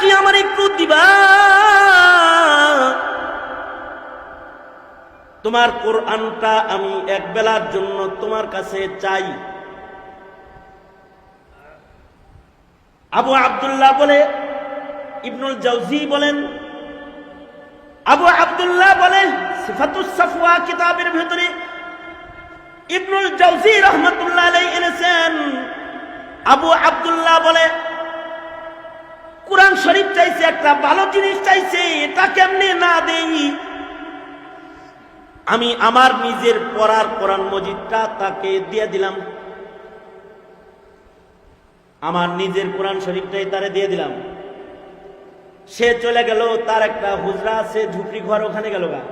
কি আমার একটু দিবা তোমার কোরআনটা আমি এক বেলার জন্য তোমার কাছে চাই। আবু আব্দুল্লাহ বলে, ইবনুল জাউজি বলেন, আবু আব্দুল্লাহ বলে সিফাতুসাফওয়া কিতাবের ভেতরে ইবনুল জাউজি রহমতুল্লাহ এনেছেন। আবু আব্দুল্লাহ বলে কোরআন শরীফ চাইছে, একটা ভালো জিনিস চাইছে, এটা কেমনে না দেই? আমি আমার নিজের পড়ার কোরআন মজিদটা তাকে দিয়ে দিলাম। আমার নিজের কোরআন শরীফটাই তারে দিয়ে দিলাম। সে চলে গেল, তার একটা হুজরা আছে, ঝুপড়ি ঘর, ওখানে গেল গা।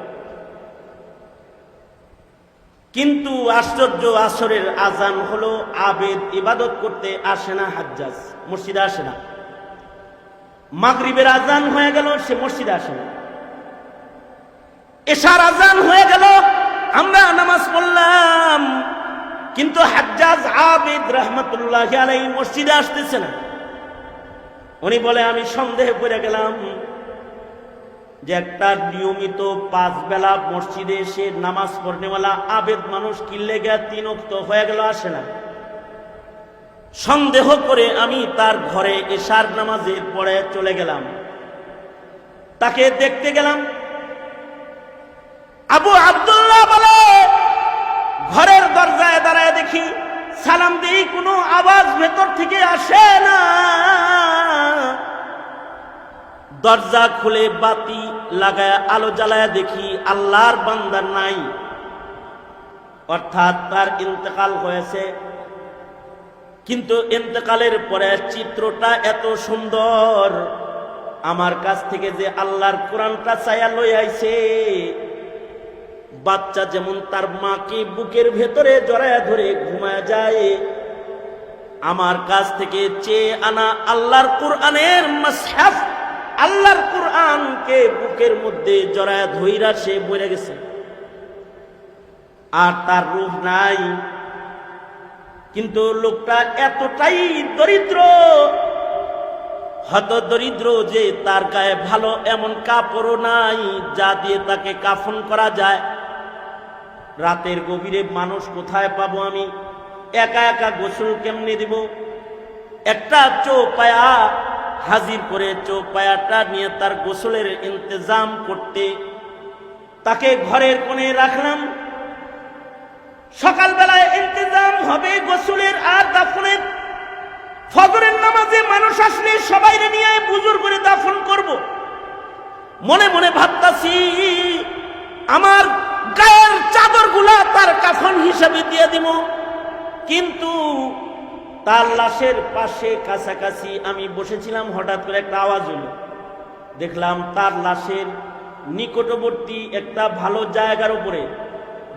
কিন্তু আশ্চর্য আসরের আজান হলো, আবেদ ইবাদত করতে আসে না হাজ্জাজ, মসজিদে আসে না। মাগরিবের আজান হয়ে গেল, সে মসজিদে আসে। এশার আজান হয়ে গেল, আমরা নামাজ পড়লাম, কিন্তু হাজ্জাজ আবিদ রহমতুল্লাহ আলাই মসজিদে আসতেছে না। উনি বলে, আমি সন্দেহ করে গেলাম যে একটা নিয়মিত পাঁচ বেলা মসজিদে এসে নামাজ পড়নেওয়ালা আবেদ মানুষ কিনলে গিয়া তিন হয়ে গেল আসে না? সন্দেহ করে আমি তার ঘরে এশার নামাজের পরে চলে গেলাম। তাকে দেখতে গেলাম। আবু আব্দুল্লাহ বলে, ঘরের দরজায় দাঁড়ায় দেখি সালাম দিই কোনো আওয়াজ ভেতর থেকে আসে না। দরজা খুলে বাতি লাগায়, আলো জ্বালায় দেখি আল্লাহর বান্দার নাই। অর্থাৎ তার ইন্তেকাল হয়েছে কিন্তু ইন্তেকালের পরে চিত্রটা এত সুন্দর। আমার কাছ থেকে যে আল্লাহর কোরআনটা চায়া লই আইছে, বাচ্চা যেমন তার মাকে বুকের ভেতরে জড়ায় ধরে ঘুমায় যায়, আমার কাছ থেকে চেয়ে আনা আল্লাহর কোরআনের আল্লাহর কোরআনকে বুকের মধ্যে জড়ায় ধইরা সে বলে গেছে। আর তার রূপ নাই। কিন্তু লোকটা এতটাই দরিদ্র, হত দরিদ্র যে তার গায়ে ভালো এমন কাপড়ও নাই যা দিয়ে তাকে কাফন করা যায়। রাতের গভীরে মানুষ কোথায় পাবো আমি? একা একা গোসল কেমনে দিব? একটা চৌপায়া, হাজির করে চৌপায়াটা নিয়ে তার গোসলের ইন্তজাম করতে তাকে ঘরের কোণে রাখলাম। সকালবেলায় ইন্তজাম হবে গোসলের আর দাফনের। ফজরের নামাজে মানুষ আসলে সবাই নিয়ে বুজুর করে দাফন করব। মনে মনে ভাবতাছি, আমার গায়ের চাদরগুলা তার কাফন হিসাবে দিয়ে দিব। কিন্তু তার লাশের পাশে কাছাকাছি আমি বসেছিলাম, হঠাৎ করে একটা আওয়াজ হলো। দেখলাম তার লাশের নিকটবর্তী একটা ভালো জায়গার উপরে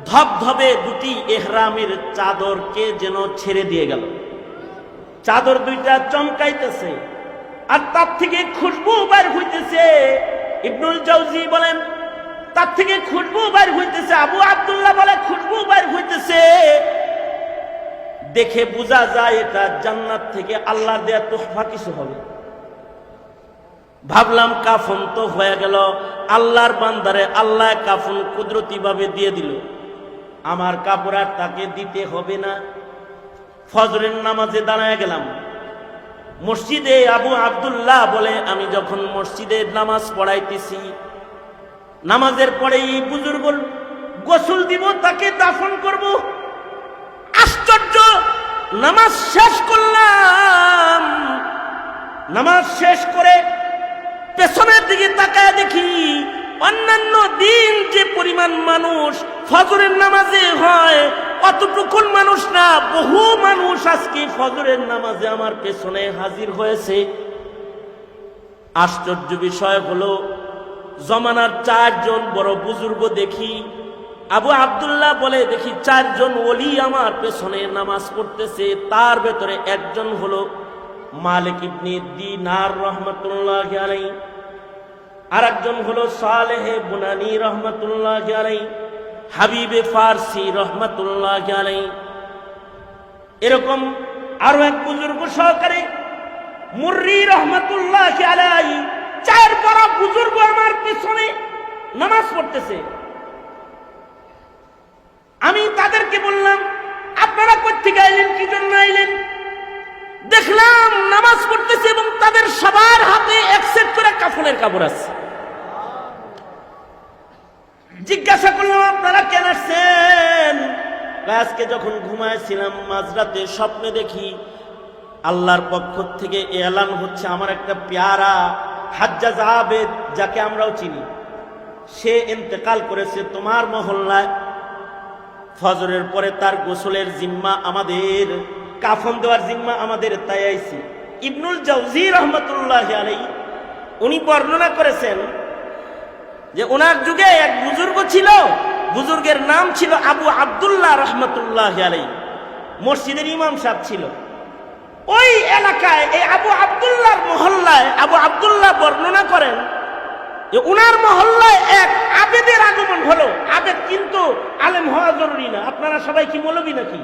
ধবধবে দুটি এহরামের চাদরকে যেন ছেড়ে দিয়ে গেল। চাদর দুইটা চমকাইতেছে আর তার থেকে খুশবু বাইর হইতেছে। ইবনুল জাউজি বলেন, তার থেকে খুশবু বাইর হইতেছে, আবু আব্দুল্লাহ বলে খুশবু বাইর হইতেছে। দেখে বোঝা যায় এটা জান্নাত থেকে আল্লাহ দেয়া তোহফা কিছু হবে। ভাবলাম কাফন তো হয়ে গেল, আল্লাহর বান্দারে আল্লাহ কাফন কুদরতি ভাবে দিয়ে দিল। আমার কাপড় আর তাকে দিতে হবে না। ফজরের নামাজে দাঁড়ায় গেলাম। মসজিদে আবু আব্দুল্লাহ বলে, আমি যখন মসজিদে নামাজ পড়াইতেছি, নামাজের পরে এই বুজুর্গ গোসল দিব, তাকে দাফন করব। আশ্চর্য! নামাজ শেষ করলাম। নামাজ শেষ করে পেছনের দিকে তাকায় দেখি অন্যান্য দিন যে পরিমাণ মানুষ ফজরের নামাজে হয়, অতটুকুন মানুষ না, বহু মানুষ আজকে ফজরের নামাজে আমার পেছনে হাজির হয়েছে। আশ্চর্য বিষয় হলো, জমানার চারজন বড় বুজুর্গ দেখি, আবু আব্দুল্লাহ বলে, দেখি, চারজন ওলি আমার পেছনে নামাজ পড়তেছে, তার ভেতরে একজন হলো মালিক ইবনি দিনার রহমতুল্লাহ আলাই আর একজন হলো সালেহে বুনানি রহমতুল্লাহ আলাই হাবিবে ফারসি রহমতুল্লাহ আলাই এরকম আরও এক বুজুর্গ সহকারে, মুর্রি রহমতুল্লাহ আলাই চার বড় বুজুর্গ আমার পিছনে নামাজ পড়তেছে। আমি তাদেরকে বললাম, আপনারা কোথেকে আইলেন, কি জন্য আইলেন? দেখলাম নামাজ পড়তেছে এবং তাদের সবার হাতে এক সেট করে কাফনের কাপড় আছে। জিজ্ঞাসা করলাম, আপনারা কেন আসছেন? আজকে যখন ঘুমাইছিলাম, মাঝরাতে স্বপ্নে দেখি আল্লাহর পক্ষ থেকে এলান হচ্ছে আমার একটা পেয়ারা, হাজ্জাজ আবেদ, যাকে আমরাও চিনি। সে ইন্তেকাল করেছে তোমার মহল্লায়। ফজরের পরে তার গোসলের জিম্মা আমাদের, কাফন দেওয়ার জিম্মা আমাদের, তাই আইছি। ইবনুল জাউজি রহমতুল্লাহ আলাই উনি বর্ণনা করেছেন যে ওনার যুগে এক বুজুর্গ ছিল, বুজুর্গের নাম ছিল আবু আবদুল্লাহ রহমতুল্লাহ আলাই মসজিদের ইমাম সাহেব ছিল। ওই এলাকায়, এই আবু আবদুল্লাহর মহল্লায়, আবু আবদুল্লাহ বর্ণনা করেন যে উনার মহল্লায় এক আবেদের আগমন হলো। আবেদ কিন্তু আলেম হওয়া জরুরি না। আপনারা সবাই কি মৌলবি নাকি?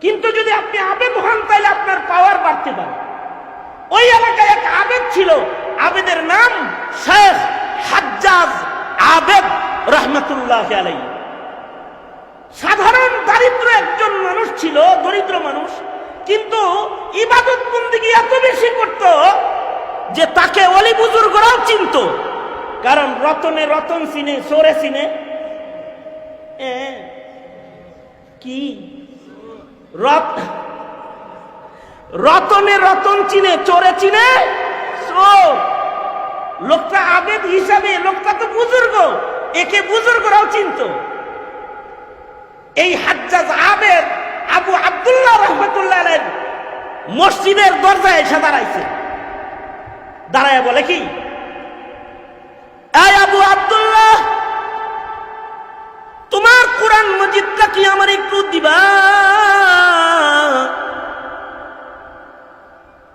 কিন্তু যদি আপনি আবেদ হন, তাহলে আপনার পাওয়ার বাড়তে পারে। ওই এলাকায় এক আবেদ ছিল। আবেদের নাম শেখ হাজ্জাজ আবেদ রহমতুল্লাহ আলাই সাধারণ দারিদ্র একজন মানুষ ছিল, দরিদ্র মানুষ, কিন্তু ইবাদত বন্দিগি এত বেশি করত যে তাকে অলি বুজুর্গরাও চিনত। কারণ রতনে রতন চিনে সোরে চিনে। কি? রত, রতনে রতন চিনে, চোরে চিনে, চোর। লোকটা আবেদ হিসাবে, লোকটা তো বুজুর্গ। একে বুজুর্গরাও চিনত। এই হাজ্জাজ আবেদ আবু আবদুল্লাহ রহমতুল্লাহ মসজিদের দরজায় এসে দাঁড়াইছে। দাঁড়ায় বলে কি? আবু আব্দুল্লাহ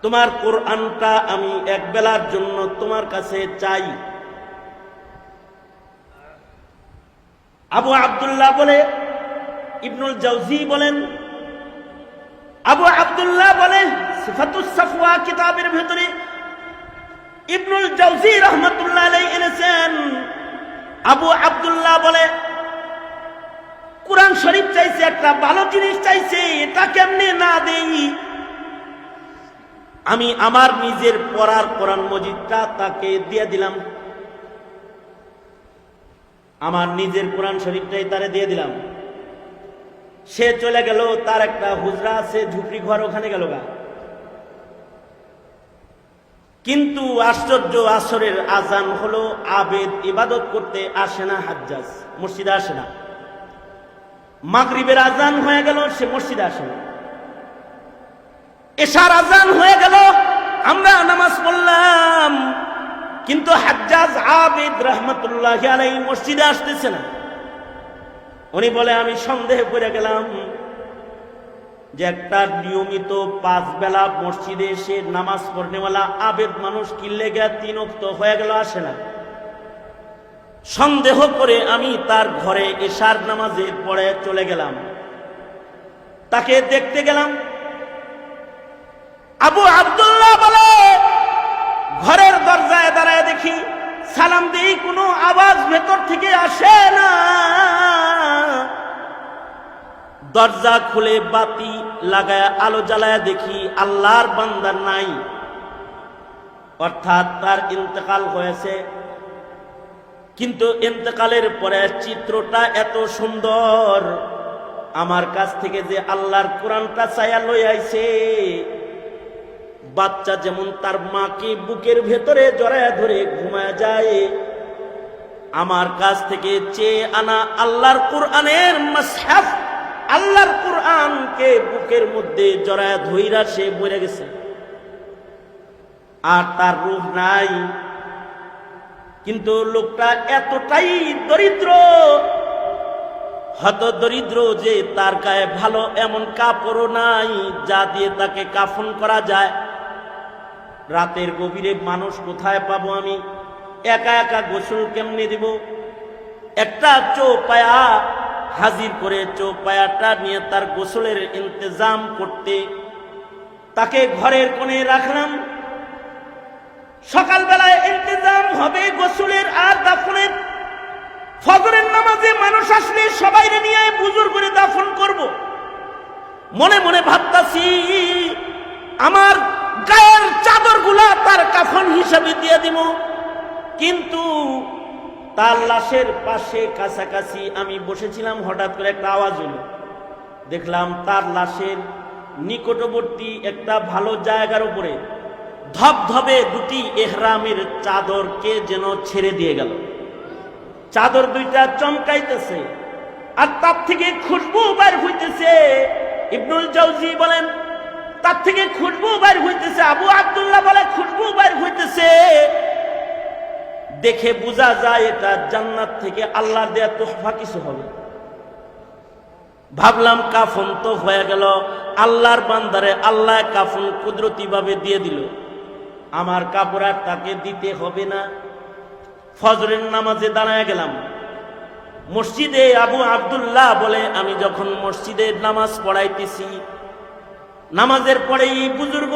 তোমার কোরআনটা আমি এক বেলার জন্য তোমার কাছে চাই। আবু আব্দুল্লাহ বলে, ইবনুল জাউজি বলেন, আবু আব্দুল্লাহ বলেন সিফাতুস সাফওয়া কিতাবের ভেতরে ইবনুল জাউজি রহমতুল্লাহ এনেছেন। আবু আব্দুল্লাহ বলে, কোরআন শরীফ চাইছে একটা ভালো জিনিস চাইছে, এটা কেমনে না দেই? আমি আমার নিজের পড়ার কোরআন মজিদটা তাকে দিয়ে দিলাম। আমার নিজের কোরআন শরীফটাই তারে দিয়ে দিলাম। সে চলে গেল, তার একটা হুজরা আছে, ঝুপড়ি ঘর, ওখানে গেল গা। কিন্তু আশ্চর্য আসরের আজান হলো, আবেদ ইবাদত করতে আসে না হাজ্জাজ, মসজিদে আসে না। মাগরিবের আজান হয়ে গেল, সে মসজিদে আসে না। এশার আজান হয়ে গেল, আমরা নামাজ পড়লাম। কিন্তু হাজ্জাজ আবেদ রহমতুল্লাহ আলাই মসজিদে আসতেছে না। উনি বলে, আমি সন্দেহ করে গেলাম যে একটা নিয়মিত পাঁচ বেলা মসজিদে এসে নামাজ পড়নেওয়ালা আবেদ মানুষ কিনলে গিয়া তিন অক্ত হয়ে গেল, আসে না। সন্দেহ করে আমি তার ঘরে এশার নামাজে পড়ে চলে গেলাম। তাকে দেখতে গেলাম আবু আব্দুল্লাহ বলে, ঘরের দরজায় দাঁড়ায় দেখি সালাম দিই কোনো আওয়াজ ভেতর থেকে আসে না। দরজা খুলে বাতি লাগায়, আলো জ্বালায় দেখি আল্লাহর বান্দার নাই। অর্থাৎ তার ইন্তেকাল হয়েছে। কিন্তু ইন্তেকালের পরে চিত্রটা এত সুন্দর। আমার কাছ থেকে যে আল্লাহর কোরআনটা চায়া লই আইছে বাচ্চা যেমন তার মাকে বুকের ভেতরে জড়ায় ধরে ঘুমায় যায়, আমার কাছ থেকে চেয়ে আনা আল্লাহর কোরআনের মাসহাফ আল্লাহর কোরআনকে বুকের মধ্যে জড়ায় ধইরা সে বলে গেছে। আর তার রূপ নাই। কিন্তু লোকটা এতটাই দরিদ্র, হত দরিদ্র যে তার গায়ে ভালো এমন কাপড়ও নাই, যা দিয়ে তাকে কাফন করা যায়। রাতের গভীরে মানুষ কোথায় পাবো আমি? একা একা গোসল কেমনে দিব? একটা চৌপায়া হাজির করে চৌপায়াটা নিয়ে তার গোসলের ইন্তজাম করতে তাকে ঘরের কোণে রাখলাম। সকালবেলায় ইন্তজাম হবে গোসলের আর দাফনের। ফজরের নামাজে মানুষ আসলে সবাই নিয়ে বুজুর করে দাফন করব। মনে মনে ভাবতাছি, আমার গায়ের চাদরগুলা তার কাফন হিসাবে দিয়ে দিব। কিন্তু তার লাশের পাশে কাছাকাছি আমি বসেছিলাম, হঠাৎ করে একটা আওয়াজ হলো। দেখলাম তার লাশের নিকটবর্তী একটা ভালো জায়গার উপরে ধবধবে দুটি এহরামের চাদরকে যেন ছেড়ে দিয়ে গেল। চাদর দুইটা চমকাইতেছে আর তার থেকে খুশবু বাইর হইতেছে। ইবনুল জাউজি বলেন তার থেকে খুশবু বাইর হইতেছে, আবু আবদুল্লাহ বলে খুশবু বাইর হইতেছে। দেখে বোঝা যায় এটা জান্নাত থেকে আল্লাহ দেয়া তোহফা কিছু হবে। ভাবলাম কাফন তো হয়ে গেল, আল্লাহর বান্দারে আল্লাহ কাফন কুদরতি ভাবে দিয়ে দিল। আমার কাপড় আর তাকে দিতে হবে না। ফজরের নামাজে দাঁড়ায় গেলাম। মসজিদে আবু আব্দুল্লাহ বলে, আমি যখন মসজিদে নামাজ পড়াইতেছি নামাজের পরেই বুজুর্গ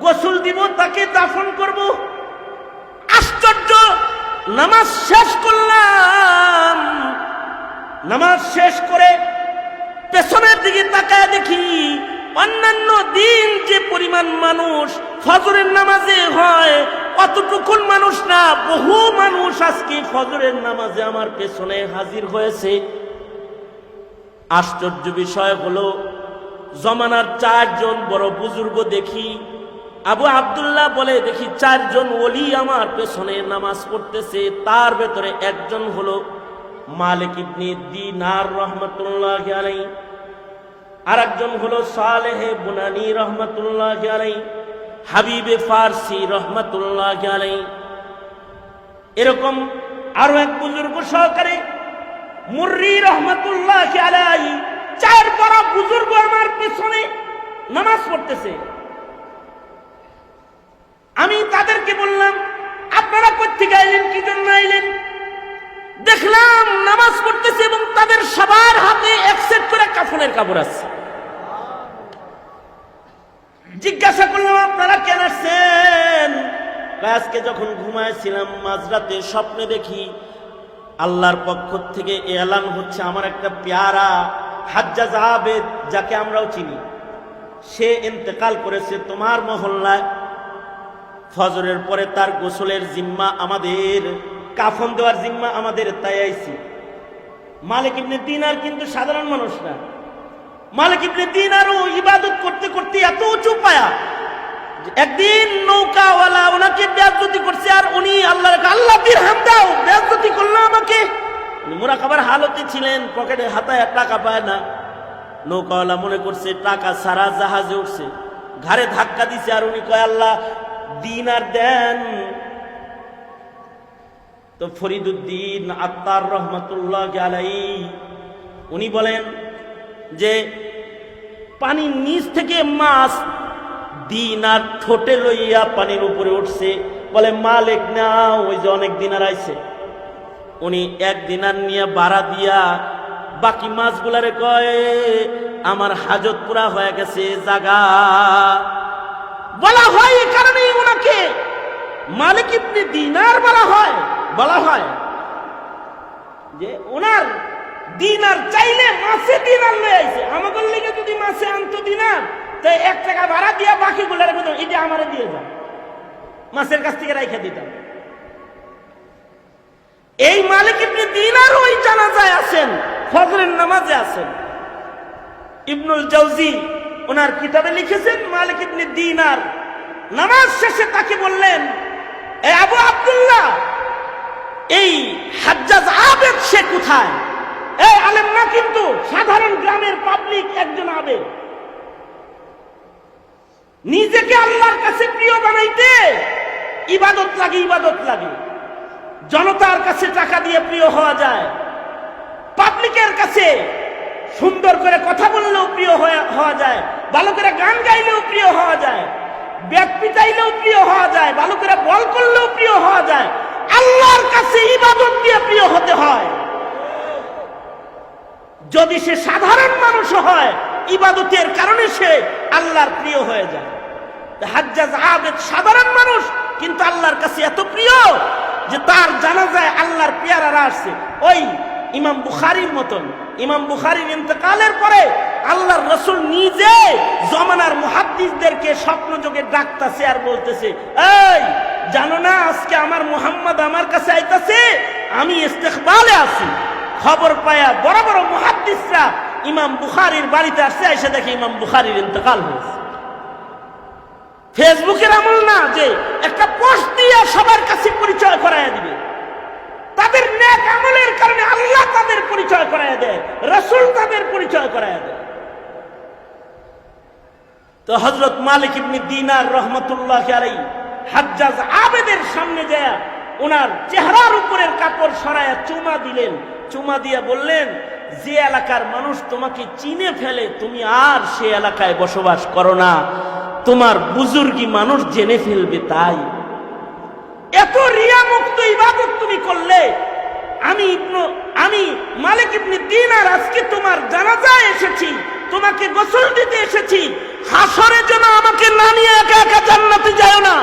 গোসল দিব, তাকে দাফন করব। আশ্চর্য! নামাজ শেষ করলাম। নামাজ শেষ করে পেছনের দিকে তাকায় দেখি অন্যান্য দিন যে পরিমাণ মানুষ ফজরের নামাজে হয়, অতটুকুন মানুষ না, বহু মানুষ আজকে ফজরের নামাজে আমার পেছনে হাজির হয়েছে। আশ্চর্য বিষয় হলো জমানার চারজন বড় বুজুর্গ দেখি। আবু আব্দুল্লাহ বলে, দেখি, চারজন ওলি আমার পেছনে নামাজ পড়তেছে। তার ভেতরে একজন হলো মালিক ইবনে দিনার রহমতুল্লাহ আলাই আর একজন হলো সালেহে বুনানি রহমতুল্লাহ আলাই হাবিবে ফারসি রহমতুল্লাহ আলাই এরকম আরও এক বুজুর্গ সহকারে মুর্রি রহমতুল্লাহ আলাই চার বড় বুজুর্গ আমার পেছনে নামাজ পড়তেছে। আমি তাদেরকে বললাম, আপনারা কোথেকে আইলেন? কি জন্য আইলেন? দেখলাম নামাজ পড়তেছে এবং তাদের সবার হাতে এক সেট করে কাফনের কাপড় আছে। জিজ্ঞাসা করলাম, আপনারা কেন আসছেন? আজকে যখন ঘুমাইছিলাম, মাঝরাতে স্বপ্নে দেখি, আল্লাহর পক্ষ থেকে এলান হচ্ছে আমার একটা পেয়ারা। হাজ্জাজ আবেদ যাকে আমরাও চিনি, সে ইন্তেকাল করেছে তোমার মহল্লায়। ফজরের পরে তার গোসলের জিম্মা আমাদের, কাফন দেওয়ার জিম্মা আমাদের, তাই আইছি। মালিক ইবনে দিনার কিন্তু সাধারণ মানুষ না। মালিক ইবনে দিনারও ইবাদত করতে করতে এত উঁচু পায়া একদিন নৌকাওয়ালা ওনাকে বেয়াজ্জতি করছে আর উনি আল্লাহ আল্লাহ দিরহাম দাও, বেয়াজ্জতি করল আমাকে। মুরাকাবার হালতে ছিলেন, পকেটে হাতায় টাকা পায় না। নৌকাওয়ালা মনে করছে, টাকা সারা জাহাজে উঠছে। ঘাড়ে ধাক্কা দিছে আর উনি কয়, আল্লাহ, দিন আর দেন। তো ফরিদুদ্দিন আত্মার রহমতুল্লাহ আলাই উনি বলেন যে, পানির নিচ থেকে মাছ দিন আর ঠোঁটে লইয়া পানির উপরে উঠছে। বলে, মালিক, না, ওই যে অনেক দিনার আইছে। উনি এক দিনার নিয়ে বাড়া দিয়া বাকি মাছগুলারে কয়, আমার হাজত পুরা হয়ে গেছে, জাগা। বলা হয় এই কারণেই ওনাকে মালিক ইবনে দিনার বলা হয় বলা হয় যে ওনার দিনার চাইলে মাসে দিনার লয়ে আইছে। আমাদের লিগে যদি মাসে আনতো দিনার তো এক টাকা ভাড়া দিয়া বাকি গুলার মতো এটা আমারে দিয়ে যান। মাসের কাছ থেকে রাইখা দিতাম। এই মালিক ইবনে দিনার ওই জানাজায় আছেন, ফজরের নামাজে আছেন। ইবনুল জাউজি ওনার কিতাবে লিখেছেন, মালিক ইবনে দিনার নামাজ শেষে তাকে বললেন, এ আবু আব্দুল্লাহ, এই হাজ্জাজ আবেদ সে কোথায়? এই আলেম না কিন্তু সাধারণ গ্রামের পাবলিক একজন আবেদ। নিজেকে আল্লাহর কাছে প্রিয় বানাইতে ইবাদত লাগে ইবাদত লাগে। জনতার কাছে টাকা দিয়ে প্রিয় হওয়া যায়। পাবলিকের কাছে সুন্দর করে কথা বললেও প্রিয় হওয়া যায়। ভালো করে গান গাইলেও প্রিয় হওয়া যায়। ব্যাগ পিটাইলেও প্রিয় হওয়া যায়। ভালো করে বল করলেও প্রিয় হওয়া যায়। আল্লাহর কাছে ইবাদত দিয়ে প্রিয় হতে হয়। যদি সে সাধারণ মানুষ হয়, ইবাদতের কারণে সে আল্লাহর প্রিয় হয়ে যায়। হাজ্জাজ আবেদ সাধারণ মানুষ, কিন্তু আল্লাহর কাছে এত প্রিয় যে তার জানা যায় আল্লাহর পেয়ারারা আসছে। ওই ইমাম বুখারির মতন। ইমাম বুখারির ইন্তকালের পরে আল্লাহর রসুল নিজে জমানার মুহাদ্দিসদেরকে স্বপ্ন যোগে ডাকতাছে আর বলতেছে, এই, জানো না আজকে আমার মুহাম্মদ আমার কাছে আইতাছে? আমি ইস্তেকবালে আছি। খবর পায়া বড় বড় মুহাদ্দিসরা ইমাম বুখারির বাড়িতে আসছে এসে দেখে ইমাম বুখারির ইন্তকাল হয়েছে। ফেসবুকের আমল না যে একটা পোস্ট দিয়ে সবার কাছে পরিচয় করায় দিবে। তাদের নেক আমলের কারণে আল্লাহ তাদের পরিচয় করায় দেয়, রসুল তাদের পরিচয় করায় দেয়। তো হজরত মালিক ইবনি দিনার রহমতুল্লাহ আলাই হাজ্জাজ আবেদের সামনে যায় ওনার চেহারার উপরের কাপড় সরায়া চুমা দিলেন। চুমা দিয়া বললেন, যে এলাকার মানুষ তোমাকে চিনে ফেলে, তুমি আর সে এলাকায় বসবাস করো না। তোমার বুজুর্গি মানুষ জেনে ফেলবে তাই। এত রিয়ামুক্ত ইবাদত তুমি করলে, আমি আমি মালিক ইবনে দিনার, আজকে তোমার জানাজায় এসেছি, তোমাকে গোসল দিতে এসেছি হাসরে যেন আমাকে না নিয়ে একা একা জান্নাতে যায় না।